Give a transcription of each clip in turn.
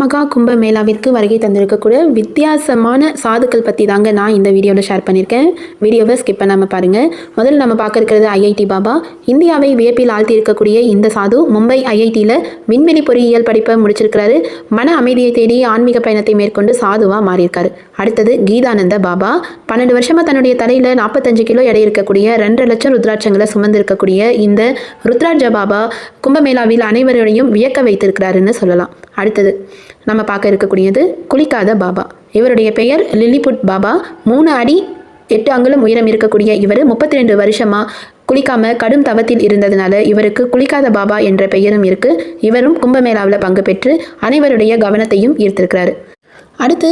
மகா கும்ப மேளாவிற்கு வருகை தந்திருக்கக்கூடிய வித்தியாசமான சாதுக்கள் பற்றி தாங்க நான் இந்த வீடியோவில் ஷேர் பண்ணியிருக்கேன் வீடியோவை ஸ்கிப் பண்ணாமல் பாருங்கள் முதல்ல நம்ம பார்க்க இருக்கிறது ஐஐடி பாபா. இந்தியாவை வியப்பில் ஆழ்த்தி இருக்கக்கூடிய இந்த சாது மும்பை ஐஐடியில் விண்வெளி பொறியியல் படிப்பை முடிச்சிருக்கிறாரு. மன அமைதியை தேடி ஆன்மீக பயணத்தை மேற்கொண்டு சாதுவாக மாறியிருக்காரு. அடுத்தது கீதானந்த பாபா. பன்னெண்டு வருஷமாக தன்னுடைய தலையில் நாற்பத்தஞ்சு கிலோ எடை இருக்கக்கூடிய ரெண்டரை லட்சம் ருத்ராட்சங்களை சுமந்திருக்கக்கூடிய இந்த ருத்ராட்ச பாபா கும்பமேளாவில் அனைவரையும் வியக்க வைத்திருக்கிறாருன்னு சொல்லலாம். அடுத்தது நம்ம பார்க்க இருக்கக்கூடியது குளிக்காத பாபா. இவருடைய பெயர் லில்லிபுட் பாபா. மூணு அடி எட்டு அங்குலம் உயரம் இருக்கக்கூடிய இவர் முப்பத்தி ரெண்டு வருஷமாக குளிக்காம கடும் தவத்தில் இருந்ததுனால இவருக்கு குளிக்காத பாபா என்ற பெயரும் இருக்கு. இவரும் கும்பமேளாவில் பங்கு பெற்று அனைவருடைய கவனத்தையும் ஈர்த்திருக்கிறாரு. அடுத்து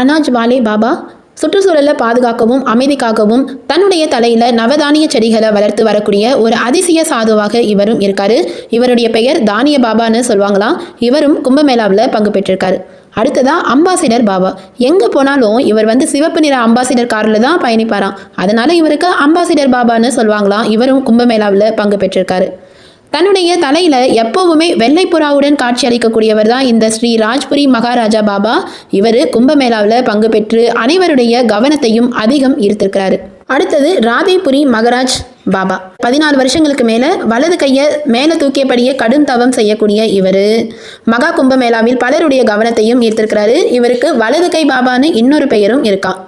அனாஜ் வாலே பாபா. சுற்றுச்சூழலை பாதுகாக்கவும் அமைதிக்காகவும் தன்னுடைய தலையில் நவதானிய செடிகளை வளர்த்து வரக்கூடிய ஒரு அதிசய சாதுவாக இவரும் இருக்காரு. இவருடைய பெயர் தானிய பாபான்னு சொல்லுவாங்களாம் இவரும் கும்பமேளாவில் பங்கு பெற்றிருக்காரு. அடுத்ததா அம்பாசிடர் பாபா. எங்கே போனாலும் இவர் வந்து சிவப்பு நிற அம்பாசிடர் காரில் தான் பயணிப்பாராம். அதனால இவருக்கு அம்பாசிடர் பாபான்னு சொல்லுவாங்களாம். இவரும் கும்பமேளாவில் பங்கு பெற்றிருக்காரு. தன்னுடைய தலையில் எப்போவுமே வெள்ளைப்புறாவுடன் காட்சி அளிக்கக்கூடியவர் தான் இந்த ஸ்ரீ ராஜ்புரி மகாராஜா பாபா. இவர் கும்பமேளாவில் பங்கு பெற்று அனைவருடைய கவனத்தையும் அதிகம் ஈர்த்திருக்கிறாரு. அடுத்தது ராதேபுரி மகராஜ் பாபா. பதினாலு வருஷங்களுக்கு மேலே வலது கையை மேலே தூக்கியபடியே கடும் தவம் செய்யக்கூடிய இவர். மகா கும்பமேளாவில் பலருடைய கவனத்தையும் ஈர்த்திருக்கிறாரு. இவருக்கு வலது கை பாபான்னு இன்னொரு பெயரும் இருக்கான்